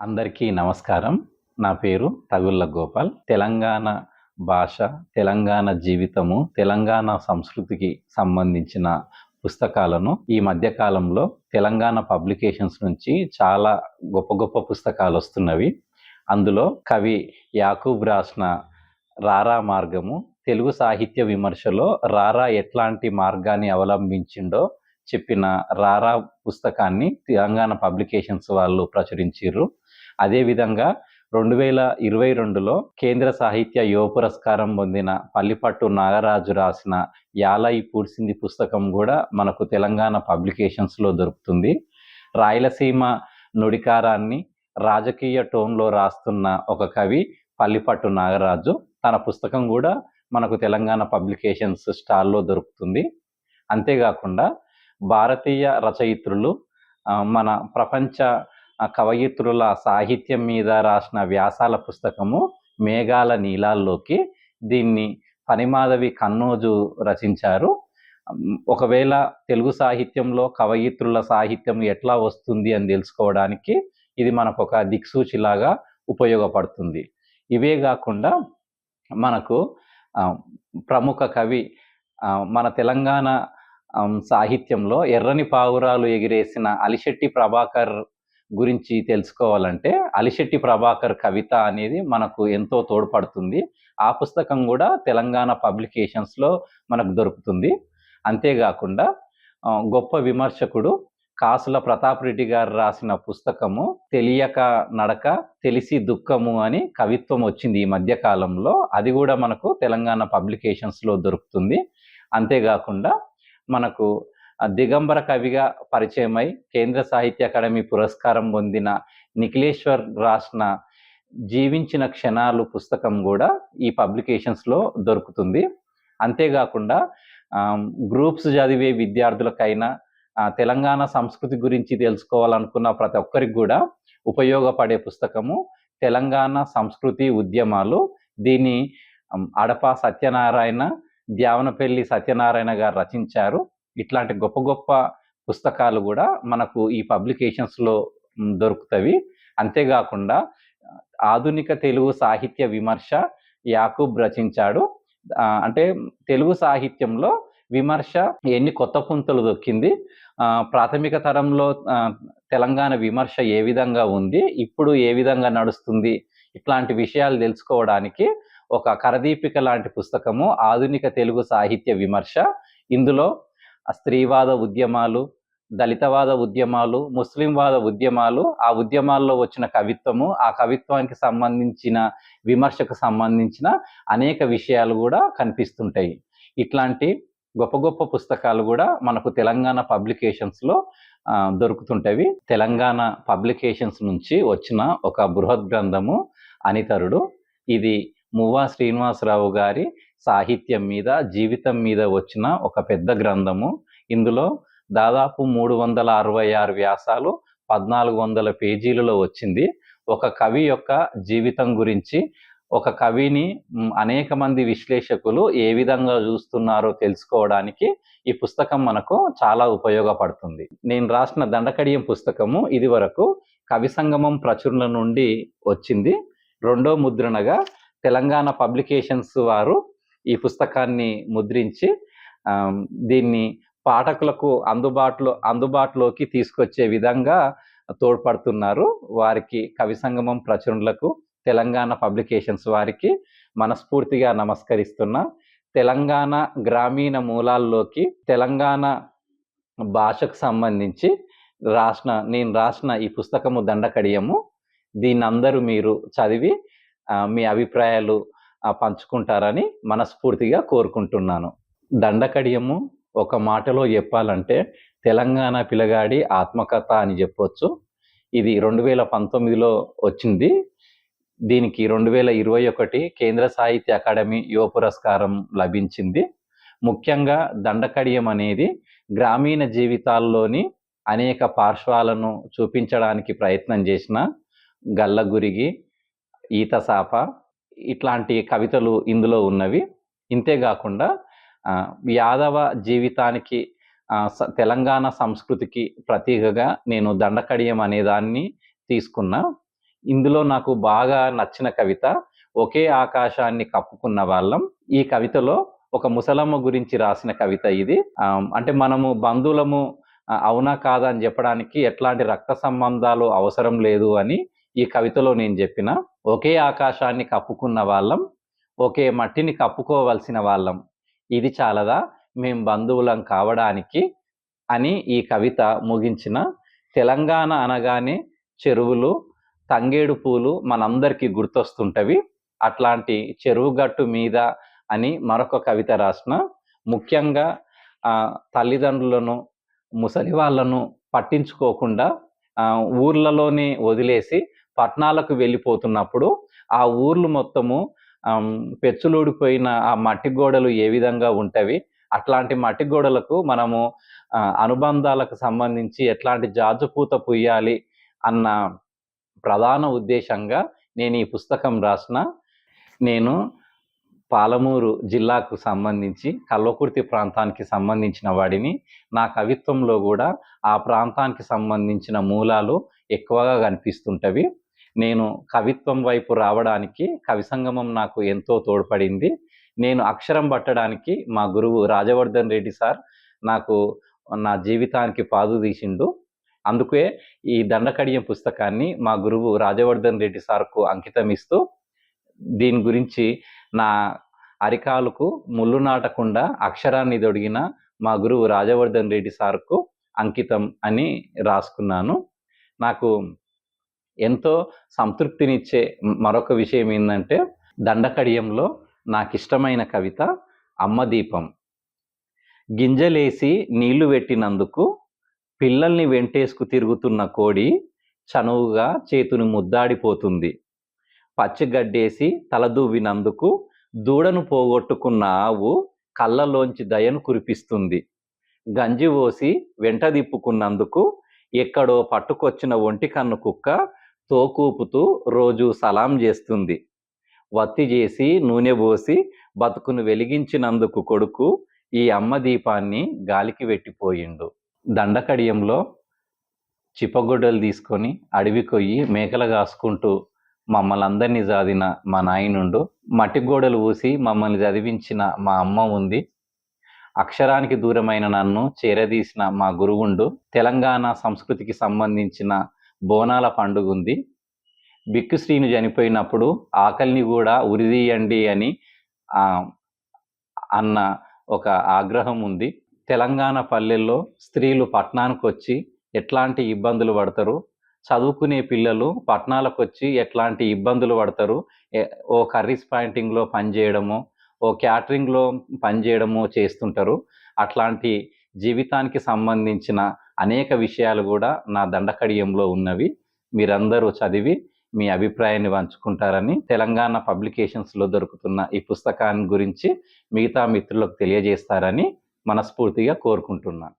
అందరికీ నమస్కారం. నా పేరు తగుళ్ళ గోపాల్. తెలంగాణ భాష తెలంగాణ జీవితము తెలంగాణ సంస్కృతికి సంబంధించిన పుస్తకాలను ఈ మధ్యకాలంలో తెలంగాణ పబ్లికేషన్స్ నుంచి చాలా గొప్ప గొప్ప పుస్తకాలు వస్తున్నవి. అందులో కవి యాకూబ్ రాసిన రారా మార్గము తెలుగు సాహిత్య విమర్శలో రారా ఎట్లాంటి మార్గాన్ని అవలంబించిండో చెప్పిన రారా పుస్తకాన్ని తెలంగాణ పబ్లికేషన్స్ వాళ్ళు ప్రచురించారు అదేవిధంగా రెండు వేల ఇరవై రెండులో కేంద్ర సాహిత్య యువ పురస్కారం పొందిన పల్లిపట్టు నాగరాజు రాసిన యాలై పూడ్సింది పుస్తకం కూడా మనకు తెలంగాణ పబ్లికేషన్స్లో దొరుకుతుంది. రాయలసీమ నుడికారాన్ని రాజకీయ టోన్లో రాస్తున్న ఒక కవి పల్లిపట్టు నాగరాజు తన పుస్తకం కూడా మనకు తెలంగాణ పబ్లికేషన్స్ స్టాల్లో దొరుకుతుంది. అంతేకాకుండా భారతీయ రచయిత్రులు మన ప్రపంచ కవయిత్రుల సాహిత్యం మీద రాసిన వ్యాసాల పుస్తకము మేఘాల నీలాల్లోకి దీన్ని పనిమాధవి కన్నోజు రచించారు. ఒకవేళ తెలుగు సాహిత్యంలో కవయిత్రుల సాహిత్యం ఎట్లా వస్తుంది అని తెలుసుకోవడానికి ఇది మనకు ఒక దిక్సూచిలాగా ఉపయోగపడుతుంది. ఇవే కాకుండా మనకు ప్రముఖ కవి మన తెలంగాణ సాహిత్యంలో ఎర్రని పావురాలు ఎగిరేసిన అలిశెట్టి ప్రభాకర్ గురించి తెలుసుకోవాలంటే అలిశెట్టి ప్రభాకర్ కవిత అనేది మనకు ఎంతో తోడ్పడుతుంది. ఆ పుస్తకం కూడా తెలంగాణ పబ్లికేషన్స్లో మనకు దొరుకుతుంది. అంతేకాకుండా గొప్ప విమర్శకుడు కాసుల ప్రతాప్ రెడ్డి గారు రాసిన పుస్తకము తెలియక నడక తెలిసి దుఃఖము అని కవిత్వం వచ్చింది ఈ మధ్య కాలంలో. అది కూడా మనకు తెలంగాణ పబ్లికేషన్స్లో దొరుకుతుంది. అంతేకాకుండా మనకు దిగంబర కవిగా పరిచయమై కేంద్ర సాహిత్య అకాడమీ పురస్కారం పొందిన నిఖిలేశ్వర్ రాసిన జీవించిన క్షణాలు పుస్తకం కూడా ఈ పబ్లికేషన్స్లో దొరుకుతుంది. అంతేకాకుండా గ్రూప్స్ చదివే విద్యార్థులకైనా తెలంగాణ సంస్కృతి గురించి తెలుసుకోవాలనుకున్న ప్రతి ఒక్కరికి కూడా ఉపయోగపడే పుస్తకము తెలంగాణ సంస్కృతి ఉద్యమాలు. దీన్ని అడప సత్యనారాయణ ద్యావనపల్లి సత్యనారాయణ గారు రచించారు. ఇట్లాంటి గొప్ప గొప్ప పుస్తకాలు కూడా మనకు ఈ పబ్లికేషన్స్లో దొరుకుతవి. అంతేకాకుండా ఆధునిక తెలుగు సాహిత్య విమర్శ యాకూబ్ రచించాడు. అంటే తెలుగు సాహిత్యంలో విమర్శ ఎన్ని కొత్త పుంతలు దొక్కింది. ప్రాథమిక తరంలో తెలంగాణ విమర్శ ఏ విధంగా ఉంది ఇప్పుడు ఏ విధంగా నడుస్తుంది ఇట్లాంటి విషయాలు తెలుసుకోవడానికి ఒక కరదీపిక లాంటి పుస్తకము ఆధునిక తెలుగు సాహిత్య విమర్శ. ఇందులో స్త్రీవాద ఉద్యమాలు దళితవాద ఉద్యమాలు ముస్లింవాద ఉద్యమాలు ఆ ఉద్యమాల్లో వచ్చిన కవిత్వము ఆ కవిత్వానికి సంబంధించిన విమర్శకు సంబంధించిన అనేక విషయాలు కూడా కనిపిస్తుంటాయి. ఇట్లాంటి గొప్ప గొప్ప పుస్తకాలు కూడా మనకు తెలంగాణ పబ్లికేషన్స్లో దొరుకుతుంటవి. తెలంగాణ పబ్లికేషన్స్ నుంచి వచ్చిన ఒక బృహద్ గ్రంథము అనితరుడు. ఇది మువ్వా శ్రీనివాసరావు గారి సాహిత్యం మీద జీవితం మీద వచ్చిన ఒక పెద్ద గ్రంథము. ఇందులో దాదాపు మూడు వందల అరవై ఆరు వ్యాసాలు పద్నాలుగు వందల పేజీలలో వచ్చింది. ఒక కవి యొక్క జీవితం గురించి ఒక కవిని అనేక మంది విశ్లేషకులు ఏ విధంగా చూస్తున్నారో తెలుసుకోవడానికి ఈ పుస్తకం మనకు చాలా ఉపయోగపడుతుంది. నేను రాసిన దండకడియం పుస్తకము ఇది వరకు కవి సంగమం ప్రచురణ నుండి వచ్చింది. రెండో ముద్రణగా తెలంగాణ పబ్లికేషన్స్ వారు ఈ పుస్తకాన్ని ముద్రించి దీన్ని పాఠకులకు అందుబాటులో అందుబాటులోకి తీసుకొచ్చే విధంగా తోడ్పడుతున్నారు. వారికి కవి సంగమం ప్రచురణలకు తెలంగాణ పబ్లికేషన్స్ వారికి మనస్ఫూర్తిగా నమస్కరిస్తున్నా. తెలంగాణ గ్రామీణ మూలాల్లోకి తెలంగాణ భాషకు సంబంధించి రాసిన నేను రాసిన ఈ పుస్తకము దండకడియము. దీన్ని అందరూ మీరు చదివి మీ అభిప్రాయాలు పంచుకుంటారని మనస్ఫూర్తిగా కోరుకుంటున్నాను. దండకడియము ఒక మాటలో చెప్పాలంటే తెలంగాణ పిల్లగాడి ఆత్మకథ అని చెప్పొచ్చు. ఇది రెండు వేల పంతొమ్మిదిలో వచ్చింది. దీనికి రెండు వేల ఇరవై ఒకటి కేంద్ర సాహిత్య అకాడమీ యువ పురస్కారం లభించింది. ముఖ్యంగా దండకడియం అనేది గ్రామీణ జీవితాల్లోని అనేక పార్శ్వాలను చూపించడానికి ప్రయత్నం చేసిన గల్లగురిగి ఈతసాప ఇట్లాంటి కవితలు ఇందులో ఉన్నవి. ఇంతేకాకుండా యాదవ జీవితానికి తెలంగాణ సంస్కృతికి ప్రతీకగా నేను దండకడియం అనే దాన్ని తీసుకున్నా ఇందులో నాకు బాగా నచ్చిన కవిత ఒకే ఆకాశాన్ని కప్పుకున్న వాళ్ళం. ఈ కవితలో ఒక ముసలమ్మ గురించి రాసిన కవిత ఇది. అంటే మనము బంధువులము అవునా కాదా అని చెప్పడానికి ఎట్లాంటి రక్త సంబంధాలు అవసరం లేదు అని ఈ కవితలో నేను చెప్పిన ఒకే ఆకాశాన్ని కప్పుకున్న వాళ్ళం ఒకే మట్టిని కప్పుకోవలసిన వాళ్ళం. ఇది చాలదా? మేం బంధువులం కావడానికి అని ఈ కవిత ముగించిన. తెలంగాణ అనగానే చెరువులు తంగేడు పూలు మనందరికీ గుర్తొస్తుంటవి. అట్లాంటి చెరువు గట్టు మీద అని మరొక కవిత రాసిన. ముఖ్యంగా తల్లిదండ్రులను ముసలి వాళ్ళను పట్టించుకోకుండా ఊర్లలోనే వదిలేసి పట్టణాలకు వెళ్ళిపోతున్నప్పుడు ఆ ఊర్లు మొత్తము పెచ్చులూడిపోయిన ఆ మట్టి గోడలు ఏ విధంగా ఉంటవి? అట్లాంటి మట్టి గోడలకు మనము అనుబంధాలకు సంబంధించి ఎట్లాంటి జాజుపూత పుయ్యాలి అన్న ప్రధాన ఉద్దేశంగా నేను ఈ పుస్తకం రాసిన. నేను పాలమూరు జిల్లాకు సంబంధించి కల్వకుర్తి ప్రాంతానికి సంబంధించిన వాడిని. నా కవిత్వంలో కూడా ఆ ప్రాంతానికి సంబంధించిన మూలాలు ఎక్కువగా కనిపిస్తుంటవి. నేను కవిత్వం వైపు రావడానికి కవి సంగమం నాకు ఎంతో తోడ్పడింది. నేను అక్షరం పట్టడానికి మా గురువు రాజవర్ధన్ రెడ్డి సార్ నాకు నా జీవితానికి పాదు తీసిండు. అందుకే ఈ దండకడియం పుస్తకాన్ని మా గురువు రాజవర్ధన్ రెడ్డి సార్కు అంకితం ఇస్తూ దీని గురించి నా అరికాలుకు ముళ్ళు నాటకుండా అక్షరాన్ని దొడిగిన మా గురువు రాజవర్ధన్ రెడ్డి సార్కు అంకితం అని రాసుకున్నాను. నాకు ఎంతో సంతృప్తినిచ్చే మరొక విషయం ఏంటంటే దండకడియంలో నాకు ఇష్టమైన కవిత అమ్మ దీపం. గింజలేసి నీళ్ళు పెట్టినందుకు పిల్లల్ని వెంటేసుకు తిరుగుతున్న కోడి చనువుగా చేతుని ముద్దాడిపోతుంది. పచ్చిగడ్డేసి తలదూవినందుకు దూడను పోగొట్టుకున్న ఆవు కళ్ళలోంచి దయను కురిపిస్తుంది. గంజి పోసి వెంట దిప్పుకున్నందుకు ఎక్కడో పట్టుకొచ్చిన ఒంటి కన్ను కుక్క తోకూపుతూ రోజు సలాం చేస్తుంది. వత్తి చేసి నూనె పోసి బతుకును వెలిగించినందుకు కొడుకు ఈ అమ్మ దీపాన్ని గాలికి పెట్టిపోయిండు. దండకడియంలో చిప్పగొడ్డలు తీసుకొని అడవి కొయ్యి మేకలు కాసుకుంటూ మమ్మల్ని అందరినీ చదివిన మా నాయనుండు. మట్టి గోడలు ఊసి మమ్మల్ని చదివించిన మా అమ్మ ఉంది. అక్షరానికి దూరమైన నన్ను చేరదీసిన మా గురువుండు. తెలంగాణ సంస్కృతికి సంబంధించిన బోనాల పండుగ ఉంది బిక్కు శ్రీను చనిపోయినప్పుడు ఆకలిని కూడా ఉరిదీయండి అని అన్న ఒక ఆగ్రహం ఉంది. తెలంగాణ పల్లెల్లో స్త్రీలు పట్టణానికి వచ్చి ఎట్లాంటి ఇబ్బందులు పడతారు? చదువుకునే పిల్లలు పట్టణాలకు వచ్చి ఎట్లాంటి ఇబ్బందులు పడతారు? ఓ కర్రీస్ పాయింటింగ్లో పనిచేయడము ఓ క్యాటరింగ్లో పనిచేయడము చేస్తుంటారు. అట్లాంటి జీవితానికి సంబంధించిన అనేక విషయాలు కూడా నా దండకడియంలో ఉన్నవి. మీరందరూ చదివి మీ అభిప్రాయాన్ని పంచుకుంటారని తెలంగాణ పబ్లికేషన్స్లో దొరుకుతున్న ఈ పుస్తకాన్ని గురించి మిగతా మిత్రులకు తెలియజేస్తారని మనస్ఫూర్తిగా కోరుకుంటున్నాను